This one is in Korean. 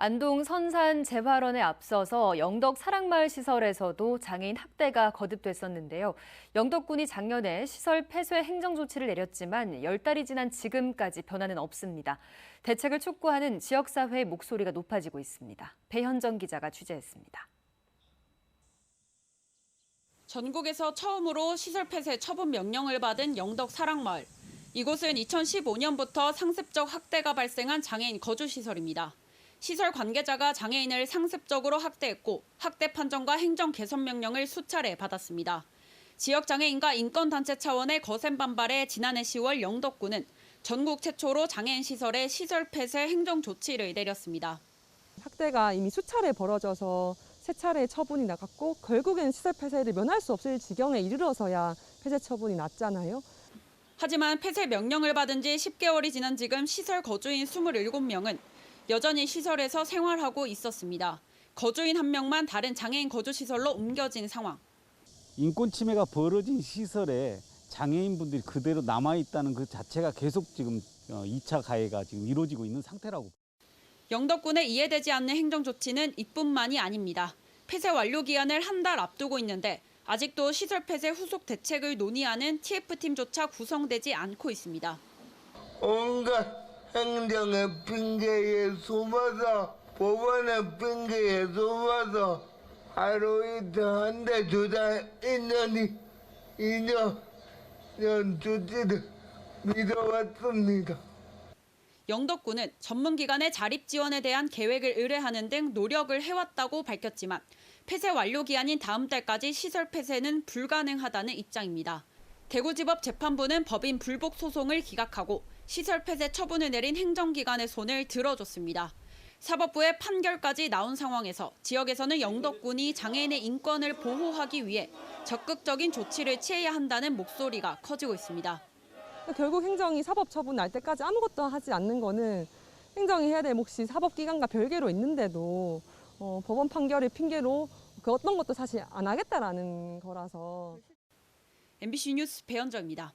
안동 선산 재활원에 앞서서 영덕 사랑마을 시설에서도 장애인 학대가 거듭됐었는데요. 영덕군이 작년에 시설 폐쇄 행정 조치를 내렸지만 열 달이 지난 지금까지 변화는 없습니다. 대책을 촉구하는 지역사회의 목소리가 높아지고 있습니다. 배현정 기자가 취재했습니다. 전국에서 처음으로 시설 폐쇄 처분 명령을 받은 영덕 사랑마을. 이곳은 2015년부터 상습적 학대가 발생한 장애인 거주시설입니다. 시설 관계자가 장애인을 상습적으로 학대했고 학대 판정과 행정 개선 명령을 수차례 받았습니다. 지역 장애인과 인권 단체 차원의 거센 반발에 지난해 10월 영덕군은 전국 최초로 장애인 시설에 시설 폐쇄 행정 조치를 내렸습니다. 학대가 이미 수차례 벌어져서 세 차례 처분이 나갔고 결국엔 시설 폐쇄를 면할 수 없을 지경에 이르러서야 폐쇄 처분이 났잖아요. 하지만 폐쇄 명령을 받은 지 10개월이 지난 지금 시설 거주인 27명은 여전히 시설에서 생활하고 있었습니다. 거주인 한 명만 다른 장애인 거주 시설로 옮겨진 상황. 인권 침해가 벌어진 시설에 장애인분들이 그대로 남아 있다는 그 자체가 계속 지금 2차 가해가 지금 이루어지고 있는 상태라고. 영덕군의 이해되지 않는 행정 조치는 이뿐만이 아닙니다. 폐쇄 완료 기한을 한 달 앞두고 있는데 아직도 시설 폐쇄 후속 대책을 논의하는 TF팀조차 구성되지 않고 있습니다. 온갖 행정의 핑계에 숨어서 법원의 핑계에 숨어서 하루 이틀 한달 두달 1년이 2년 년 조치를 믿어왔습니다. 영덕군은 전문기관의 자립 지원에 대한 계획을 의뢰하는 등 노력을 해왔다고 밝혔지만 폐쇄 완료 기한인 다음 달까지 시설 폐쇄는 불가능하다는 입장입니다. 대구지법 재판부는 법인 불복 소송을 기각하고 시설 폐쇄 처분을 내린 행정기관의 손을 들어줬습니다. 사법부의 판결까지 나온 상황에서 지역에서는 영덕군이 장애인의 인권을 보호하기 위해 적극적인 조치를 취해야 한다는 목소리가 커지고 있습니다. 결국 행정이 사법 처분 날 때까지 아무것도 하지 않는 거는 행정이 해야 될 몫이 사법기관과 별개로 있는데도 어, 법원 판결을 핑계로 그 어떤 것도 사실 안 하겠다라는 거라서 MBC 뉴스 배현정입니다.